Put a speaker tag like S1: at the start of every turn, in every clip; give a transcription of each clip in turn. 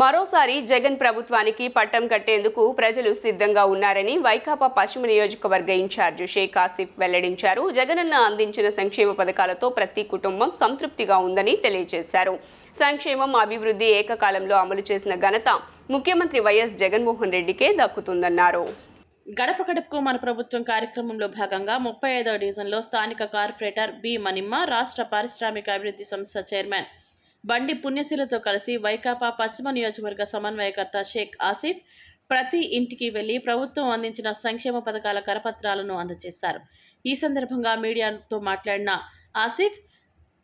S1: మరోసారి జగన్ ప్రభుత్వానికి పట్టం కట్టేందుకు ప్రజలు సిద్ధంగా ఉన్నారని వైకాపా పశ్చిమ నియోజకవర్గ ఇన్ఛార్జ్ షేక్ ఆసిఫ్ వెల్లడించారు. జగనన్న అందించిన సంక్షేమ పథకాలతో ప్రతి కుటుంబం సంతృప్తిగా ఉందని తెలియజేశారు. సంక్షేమం అభివృద్ధి ఏకకాలంలో అమలు చేసిన ఘనత ముఖ్యమంత్రి వైఎస్ జగన్మోహన్ రెడ్డికే దక్కుతుందన్నారు.
S2: గడప గడపకు మన ప్రభుత్వం కార్యక్రమంలో భాగంగా ముప్పై ఐదవ డివిజన్లో స్థానిక కార్పొరేటర్ బి మనిమ్మ రాష్ట్ర పారిశ్రామిక అభివృద్ధి సంస్థ చైర్మన్ బండి పుణ్యశీలతో కలిసి వైకాపా పశ్చిమ నియోజకవర్గ సమన్వయకర్త షేక్ ఆసిఫ్ ప్రతి ఇంటికి వెళ్ళి ప్రభుత్వం అందించిన సంక్షేమ పథకాల కరపత్రాలను అందజేశారు. ఈ సందర్భంగా మీడియాతో మాట్లాడిన ఆసిఫ్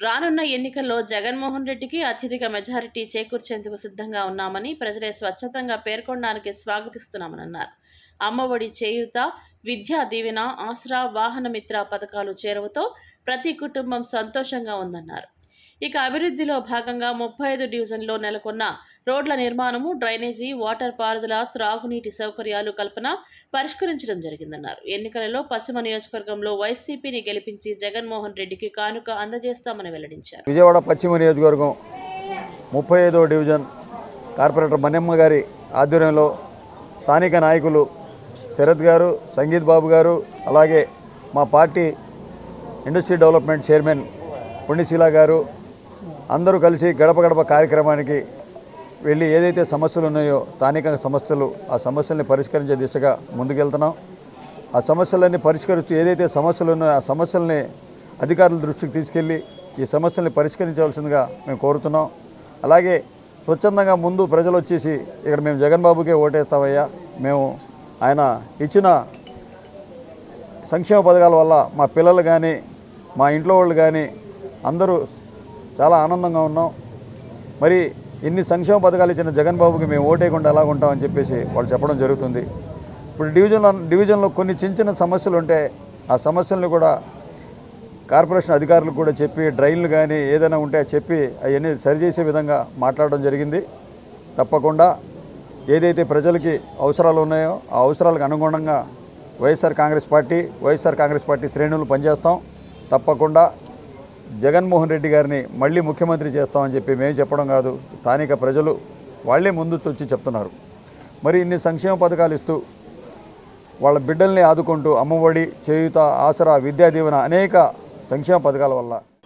S2: రానున్న ఎన్నికల్లో జగన్మోహన్ రెడ్డికి అత్యధిక మెజారిటీ చేకూర్చేందుకు సిద్ధంగా ఉన్నామని ప్రజలే స్వచ్ఛతంగా పేర్కొనడానికి స్వాగతిస్తున్నామని అన్నారు. అమ్మఒడి చేయూత విద్యా దీవెన ఆసరా వాహనమిత్ర పథకాలు చేరువతో ప్రతి కుటుంబం సంతోషంగా ఉందన్నారు. ఇక అభివృద్ధిలో భాగంగా ముప్పై ఐదు డివిజన్లో నెలకొన్న రోడ్ల నిర్మాణము డ్రైనేజీ వాటర్ పారుదల త్రాగునీటి సౌకర్యాలు కల్పన పరిష్కరించడం జరిగిందన్నారు. ఎన్నికలలో పశ్చిమ నియోజకవర్గంలో వైసీపీని గెలిపించి జగన్మోహన్ రెడ్డికి కానుక అందజేస్తామని వెల్లడించారు.
S3: విజయవాడ పశ్చిమ నియోజకవర్గం ముప్పై ఐదో డివిజన్ కార్పొరేటర్ మన్నెమ్మ గారి ఆధ్వర్యంలో స్థానిక నాయకులు శరత్ గారు సంగీత్ బాబు గారు అలాగే మా party industry development chairman Punyasheela గారు అందరూ కలిసి గడప గడప కార్యక్రమానికి వెళ్ళి ఏదైతే సమస్యలు ఉన్నాయో స్థానిక సమస్యలు ఆ సమస్యల్ని పరిష్కరించే దిశగా ముందుకెళ్తున్నాం. ఆ సమస్యలన్నీ పరిష్కరిస్తూ ఏదైతే సమస్యలు ఉన్నాయో ఆ సమస్యల్ని అధికారుల దృష్టికి తీసుకెళ్ళి ఈ సమస్యల్ని పరిష్కరించవలసిందిగా మేము కోరుతున్నాం. అలాగే స్వచ్ఛందంగా ముందు ప్రజలు వచ్చేసి ఇక్కడ మేము జగన్ బాబుకే ఓటేస్తామయ్యా మేము ఆయన ఇచ్చిన సంక్షేమ పథకాల వల్ల మా పిల్లలు కానీ మా ఇంట్లో వాళ్ళు కానీ అందరూ చాలా ఆనందంగా ఉన్నాం. మరి ఇన్ని సంక్షేమ పథకాలు ఇచ్చిన జగన్ బాబుకి మేము ఓటేయకుండా ఎలా ఉంటామని చెప్పేసి వాళ్ళు చెప్పడం జరుగుతుంది. ఇప్పుడు డివిజన్లో డివిజన్లో కొన్ని చిన్న చిన్న సమస్యలు ఉంటే ఆ సమస్యలను కూడా కార్పొరేషన్ అధికారులకు కూడా చెప్పి డ్రైన్లు కానీ ఏదైనా ఉంటే చెప్పి అవన్నీ సరిచేసే విధంగా మాట్లాడడం జరిగింది. తప్పకుండా ఏదైతే ప్రజలకి అవసరాలు ఉన్నాయో ఆ అవసరాలకు అనుగుణంగా వైఎస్ఆర్ కాంగ్రెస్ పార్టీ వైఎస్ఆర్ కాంగ్రెస్ పార్టీ శ్రేణులు పనిచేస్తాం. తప్పకుండా జగన్మోహన్ రెడ్డి గారిని మళ్ళీ ముఖ్యమంత్రి చేస్తామని చెప్పి మేము చెప్పడం కాదు స్థానిక ప్రజలు వాళ్ళే ముందు వచ్చి చెప్తున్నారు. మరి ఇన్ని సంక్షేమ పథకాలు ఇస్తూ వాళ్ళ బిడ్డల్ని ఆదుకుంటూ అమ్మఒడి చేయుత ఆసరా విద్యా దీవెన అనేక సంక్షేమ పథకాల వల్ల